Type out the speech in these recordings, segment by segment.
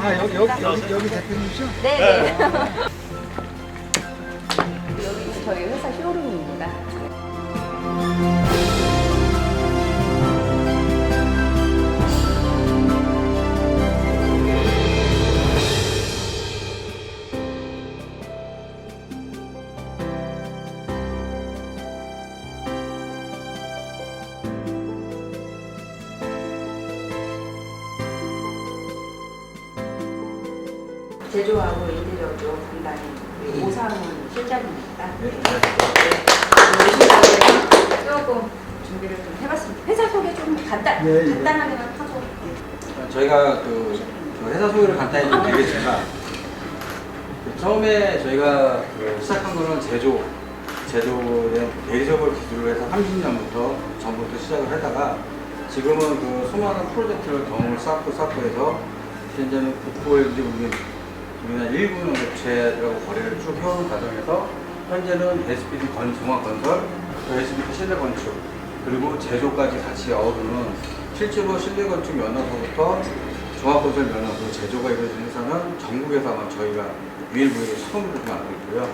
아 여기 여기 여기, 여기 대표님이죠? 네. 네. 여기 저희 회사 쇼룸입니다. 제조하고 인테리어 쪽 담당인 우리 오상훈 실장입니다. 네, 해서 조금 준비를 좀 해봤습니다. 회사 소개 좀 간단, 네, 네. 간단하게만 하죠. 저희가 그, 그 회사 소개를 간단히 좀 드리겠습니다. 그 처음에 저희가 그 시작한 거는 제조, 제조의 대리석을 기술로 해서 30년부터 전부터 시작을 하다가 지금은 그 수많은 프로젝트를 덩을 쌓고 쌓고 해서 현재는 국보에서 우리 우리나라 일군 업체들하고 거래를 쭉 해오는 과정에서 현재는 SPD 건, 종합건설, 또 SPD 실내건축, 그리고 제조까지 같이 어우르는 실제로 실내건축 면허서부터 종합건설 면허, 그리고 제조가 이루어지는 회사는 전국에서 아마 저희가 유일무이하게 처음으로 만들고 있고요.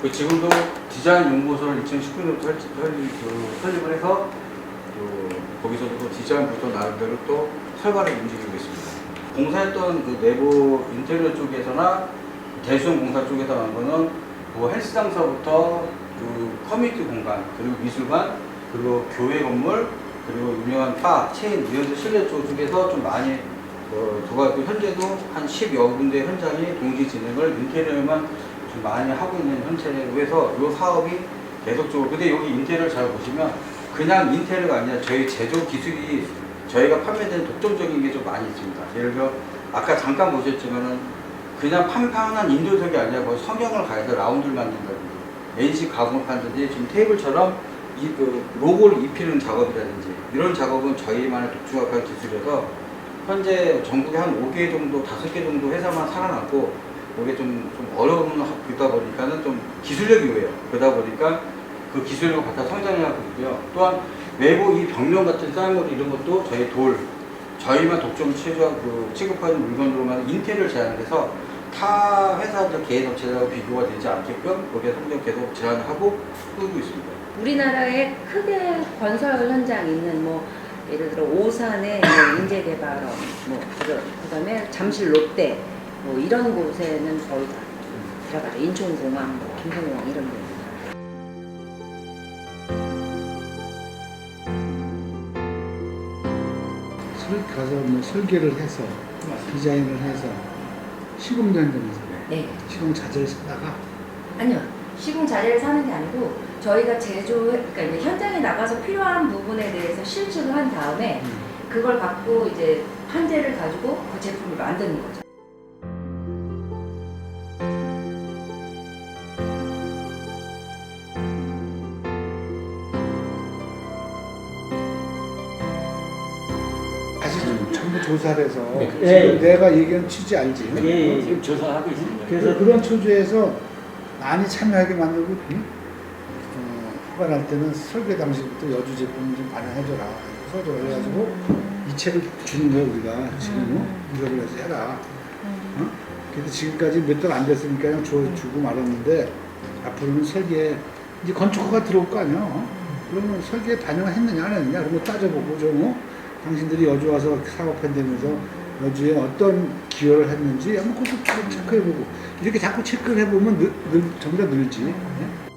그 지금도 디자인 연구소를 2019년부터 설치, 그 설립을 해서 그 거기서도 또 디자인 부터 나름대로 또 활발하게 움직이고 있습니다. 공사했던 그 내부 인테리어 쪽에서나 대수용 공사 쪽에서 한 거는 뭐 헬스장서부터 그 커뮤니티 공간 그리고 미술관 그리고 교회 건물 그리고 유명한 바 체인 데 실내 쪽 쪽에서 좀 많이 어, 도가고 현재도 한 10여 군데 현장이 동시 진행을 인테리어만 좀 많이 하고 있는 현재로 해서 이 사업이 계속적으로 근데 여기 인테리어를 잘 보시면 그냥 인테리어가 아니라 저희 제조 기술이 저희가 판매되는 독점적인 게 좀 많이 있습니다. 예를 들어 아까 잠깐 보셨지만은 그냥 판판한 인도석이 아니라 거의 성형을 가해서 라운드를 만든다든지 NC 가공을 판다든지 지금 테이블처럼 이 그 로고를 입히는 작업이라든지 이런 작업은 저희만의 독주학한 기술이어서 현재 전국에 한 5개 정도, 5개 정도 회사만 살아남고 이게 좀, 좀 어려운 학교다 보니까는 좀 기술력이 요해요. 그러다 보니까 그 기술력을 갖다 성장해가고 있고요. 또한 외부 이 벽면 같은 쌀물 이런 것도 저희 돌, 저희만 독점 취조, 그 취급하는 물건으로만 인테리어를 제안해서 타 회사들 개인 업체들하고 비교가 되지 않게끔 거기에 성장 계속 제안을 하고 끌고 있습니다. 우리나라에 크게 건설 현장 있는 뭐 예를 들어 오산의 뭐 인재개발원, 뭐 그다음에 잠실 롯데 뭐 이런 곳에는 거의 다 들어가죠. 인천공항, 뭐 김성공항 이런 데. 설, 가서 뭐 설계를 해서 디자인을 해서 시공 현장에서 네. 시공 자재를 쓰다가 아니요. 시공 자재를 사는 게 아니고 저희가 제조 그러니까 이제 현장에 나가서 필요한 부분에 대해서 실수를 한 다음에 음, 그걸 갖고 이제 판재를 가지고 그 제품을 만드는 거죠. 좀 조사를 해서 네. 지금 예. 내가 얘기한 취지 알지? 예, 예, 지금 조사하고 있습니다. 그래서 그런 초주에서 많이 참여하게 만들고 응? 어, 후반할 때는 설계 당시부터 여주 제품 좀 반영해줘라 써줘 그래가지고 이 책을 주는 거야 우리가 지금 이거를 해서 해라 어? 그래서 지금까지 몇 달 안 됐으니까 그냥 줘, 주고 말았는데 앞으로는 설계에 이제 건축허가 들어올 거 아니야 어? 그러면 설계에 반영을 했느냐 안 했느냐 그런 거 따져보고 좀 어? 당신들이 여주 와서 사업한다면서 여주에 어떤 기여를 했는지 한번 좀 체크해보고 이렇게 자꾸 체크를 해보면 늘, 늘, 점점 늘지 예?